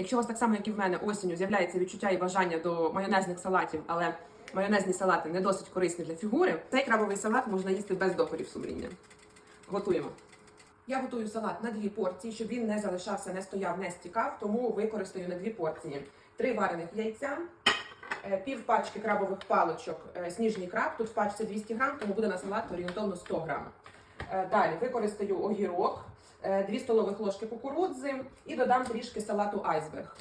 Якщо у вас так само, як і в мене, осінню з'являється відчуття і бажання до майонезних салатів, але майонезні салати не досить корисні для фігури, цей крабовий салат можна їсти без докорів сумління. Готуємо. Я готую салат на дві порції, щоб він не залишався, не стояв, не стікав, тому використаю на дві порції. Три варених яйця, е, пів пачки крабових паличок, е, сніжний краб. Тут в пачці 200 грам, тому буде на салат орієнтовно 100 грам. Е, Далі використаю огірок, 2 столових ложки кукурудзи і додам трішки салату айсберг.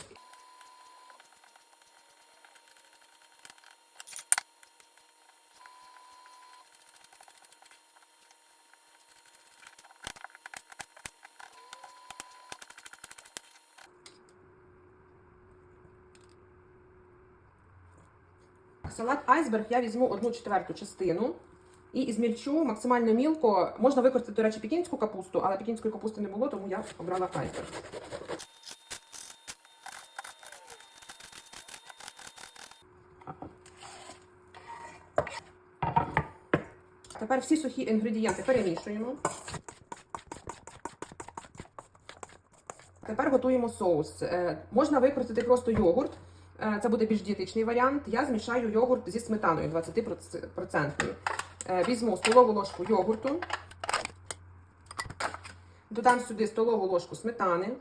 Салат айсберг я візьму одну четверту частину і ізмільчу максимально мілко. Можна використати, до речі, пекінську капусту, але пекінської капусти не було, тому я обрала айсберг. Тепер всі сухі інгредієнти перемішуємо. Tепер готуємо соус. Е, Можна використати просто йогурт. Е, Це буде більш дієтичний варіант. Я змішаю йогурт зі сметаною 20%. Е, Візьму столову ложку йогурту. Додам сюди столову ложку сметани.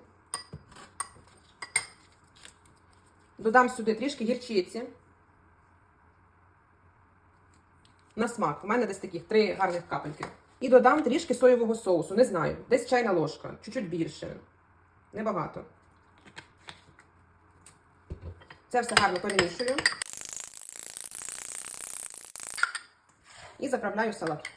Додам сюди трішки гірчиці. На смак. У мене десь таких три гарних капельки. І додам трішки соєвого соусу. Не знаю, десь чайна ложка, чуть-чуть більше. Небагато. Це все гарно перемішую. І заправляю салат.